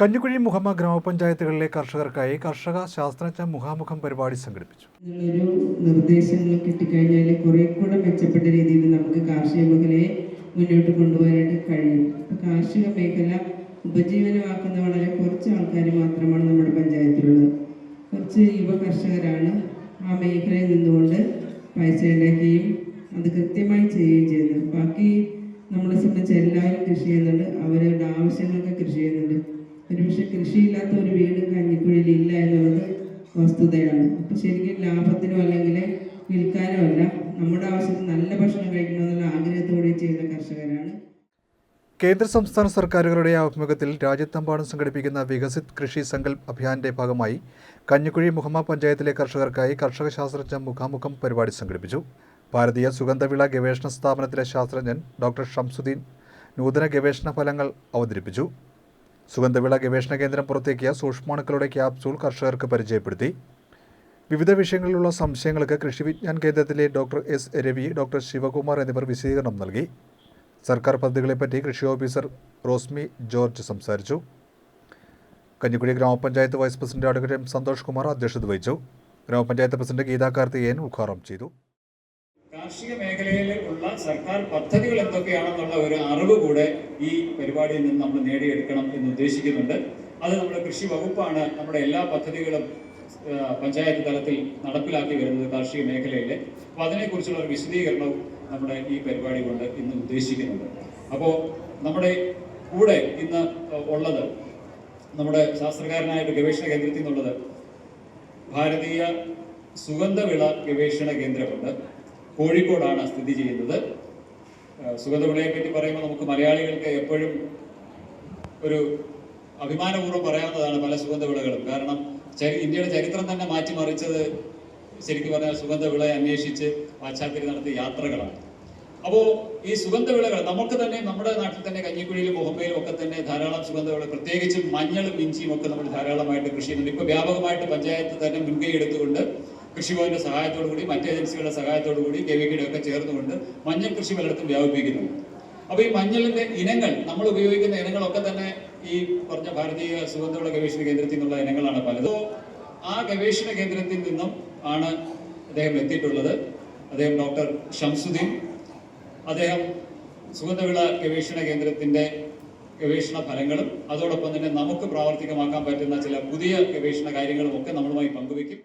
കഞ്ഞിക്കുഴി മുഹമ്മ ഗ്രാമപഞ്ചായത്തുകളിലെ കർഷകർക്കായി കർഷക ശാസ്ത്രജ്ഞ മുഖാമുഖം പരിപാടി സംഘടിപ്പിച്ചു. നിർദ്ദേശങ്ങൾ കിട്ടിക്കഴിഞ്ഞാൽ കുറെ കൂടെ മെച്ചപ്പെട്ട രീതിയിൽ നമുക്ക് കാർഷിക മേഖലയെ മുന്നോട്ട് കൊണ്ടുപോകാനായിട്ട് കഴിയും. കാർഷിക മേഖല ഉപജീവനമാക്കുന്ന വളരെ കുറച്ച് ആൾക്കാർ മാത്രമാണ് നമ്മുടെ പഞ്ചായത്തിലുള്ളത്. കുറച്ച് യുവ കർഷകരാണ് ആ മേഖലയിൽ നിന്നുകൊണ്ട് പൈസ ഉണ്ടാക്കുകയും അത് കൃത്യമായി ചെയ്യുകയും ചെയ്യുന്നത്. ബാക്കി നമ്മളെ സംബന്ധിച്ച് എല്ലാവരും കൃഷി ചെയ്യുന്നുണ്ട്. അവരുടെ ആവശ്യങ്ങൾക്ക് കൃഷി ചെയ്യുന്നുണ്ട്. ഒരുപക്ഷെ കൃഷിയില്ലാത്ത ഒരു വീടും കഞ്ഞിക്കുഴിയിൽ ഇല്ല എന്നുള്ളത് വസ്തുതയാണ്. അപ്പൊ ശരിക്കും ലാഭത്തിനോ അല്ലെങ്കിൽ വിൽക്കാനോ അല്ല. നമ്മുടെ ആവശ്യത്തിന് നല്ല ഭക്ഷണം കഴിക്കണമെന്നുള്ള ആഗ്രഹത്തോടെ ചെയ്യുന്ന കർഷകരാണ്. കേന്ദ്ര സംസ്ഥാന സർക്കാരുകളുടെ ആഭിമുഖ്യത്തിൽ രാജ്യത്തെമ്പാടും സംഘടിപ്പിക്കുന്ന വികസിത് കൃഷി സങ്കല്പ് അഭിയാന്റെ ഭാഗമായി കഞ്ഞിക്കുഴി മുഹമ്മ പഞ്ചായത്തിലെ കർഷകർക്കായി കർഷക ശാസ്ത്രജ്ഞ മുഖാമുഖം പരിപാടി സംഘടിപ്പിച്ചു. ഭാരതീയ സുഗന്ധവിള ഗവേഷണ സ്ഥാപനത്തിലെ ശാസ്ത്രജ്ഞൻ ഡോക്ടർ ഷംസുദ്ദീൻ നൂതന ഗവേഷണ ഫലങ്ങൾ അവതരിപ്പിച്ചു. സുഗന്ധവിള ഗവേഷണ കേന്ദ്രം പുറത്തേക്കിയ സൂക്ഷ്മാണുക്കളുടെ ക്യാപ്സൂൾ കർഷകർക്ക് പരിചയപ്പെടുത്തി. വിവിധ വിഷയങ്ങളിലുള്ള സംശയങ്ങൾക്ക് കൃഷി വിജ്ഞാൻ കേന്ദ്രത്തിലെ doctor S Ravi doctor Sivakumar എന്നിവർ വിശദീകരണം നൽകി. സർക്കാർ പദ്ധതികളെപ്പറ്റി കൃഷി ഓഫീസർ റോസ്മി ജോർജ് സംസാരിച്ചു. കഞ്ഞിക്കുഴി ഗ്രാമപഞ്ചായത്ത് vice president advocate M Santhosh Kumar അധ്യക്ഷത വഹിച്ചു. ഗ്രാമപഞ്ചായത്ത് പ്രസിഡന്റ് ഗീതാ കാർത്തികേയൻ ഉദ്ഘാടനം ചെയ്തു. കാർഷിക മേഖലയിൽ ഉള്ള സർക്കാർ പദ്ധതികൾ എന്തൊക്കെയാണെന്നുള്ള ഒരു അറിവ് കൂടെ ഈ പരിപാടിയിൽ നിന്ന് നമ്മൾ നേടിയെടുക്കണം എന്ന് ഉദ്ദേശിക്കുന്നുണ്ട്. അത് നമ്മുടെ കൃഷി വകുപ്പാണ് നമ്മുടെ എല്ലാ പദ്ധതികളും പഞ്ചായത്ത് തലത്തിൽ നടപ്പിലാക്കി വരുന്നത് കാർഷിക മേഖലയിൽ അപ്പോൾ അതിനെക്കുറിച്ചുള്ള ഒരു വിശദീകരണവും നമ്മുടെ ഈ പരിപാടി കൊണ്ട് ഇന്ന് ഉദ്ദേശിക്കുന്നുണ്ട്. അപ്പോൾ നമ്മുടെ കൂടെ ഇന്ന് ഉള്ളത് നമ്മുടെ ശാസ്ത്രകാരനായിട്ട് ഗവേഷണ കേന്ദ്രത്തിൽ നിന്നുള്ളത് ഭാരതീയ സുഗന്ധവിള ഗവേഷണ കേന്ദ്രമുണ്ട്. കോഴിക്കോടാണ് സ്ഥിതി ചെയ്യുന്നത്. സുഗതവിളയെ പറ്റി പറയുമ്പോൾ നമുക്ക് മലയാളികൾക്ക് എപ്പോഴും ഒരു അഭിമാനപൂർവം പറയാവുന്നതാണ് പല സുഗന്ധവിളകളും. കാരണം ചരി- ഇന്ത്യയുടെ ചരിത്രം തന്നെ മാറ്റിമറിച്ചത് ശരിക്കും പറഞ്ഞാൽ സുഗന്ധവിളയെ അന്വേഷിച്ച് പാശ്ചാത്യർ നടത്തിയ യാത്രകളാണ്. അപ്പോൾ ഈ സുഗന്ധവിളകൾ നമുക്ക് തന്നെ നമ്മുടെ നാട്ടിൽ തന്നെ കഞ്ഞിക്കുഴിയിലും മുഹമ്മയിലും ഒക്കെ തന്നെ ധാരാളം സുഗന്ധവിള പ്രത്യേകിച്ചും മഞ്ഞളും ഇഞ്ചിയും ഒക്കെ നമ്മൾ ധാരാളമായിട്ട് കൃഷി ചെയ്യുന്നുണ്ട്. ഇപ്പോൾ വ്യാപകമായിട്ട് പഞ്ചായത്ത് തന്നെ മുൻകൈ എടുത്തുകൊണ്ട് കൃഷിഭവന്റെ സഹായത്തോടു കൂടി മറ്റ് ഏജൻസികളുടെ സഹായത്തോടു കൂടി കെവിക്കിയുടെ ഒക്കെ ചേർന്നുകൊണ്ട് മഞ്ഞൾ കൃഷി പലയിടത്തും വ്യാപിപ്പിക്കുന്നു അപ്പൊ ഈ മഞ്ഞളിന്റെ ഇനങ്ങൾ നമ്മൾ ഉപയോഗിക്കുന്ന ഇനങ്ങളൊക്കെ തന്നെ ഈ പറഞ്ഞ ഭാരതീയ സുഗന്ധവിള ഗവേഷണ കേന്ദ്രത്തിൽ നിന്നുള്ള ഇനങ്ങളാണ് പലതും. ആ ഗവേഷണ കേന്ദ്രത്തിൽ നിന്നും ആണ് അദ്ദേഹം എത്തിയിട്ടുള്ളത്. അദ്ദേഹം ഡോക്ടർ ഷംസുദ്ദീൻ. അദ്ദേഹം സുഗന്ധവിള ഗവേഷണ കേന്ദ്രത്തിന്റെ ഗവേഷണ ഫലങ്ങളും അതോടൊപ്പം തന്നെ നമുക്ക് പ്രാവർത്തികമാക്കാൻ പറ്റുന്ന ചില പുതിയ ഗവേഷണ കാര്യങ്ങളും ഒക്കെ നമ്മളുമായി പങ്കുവയ്ക്കും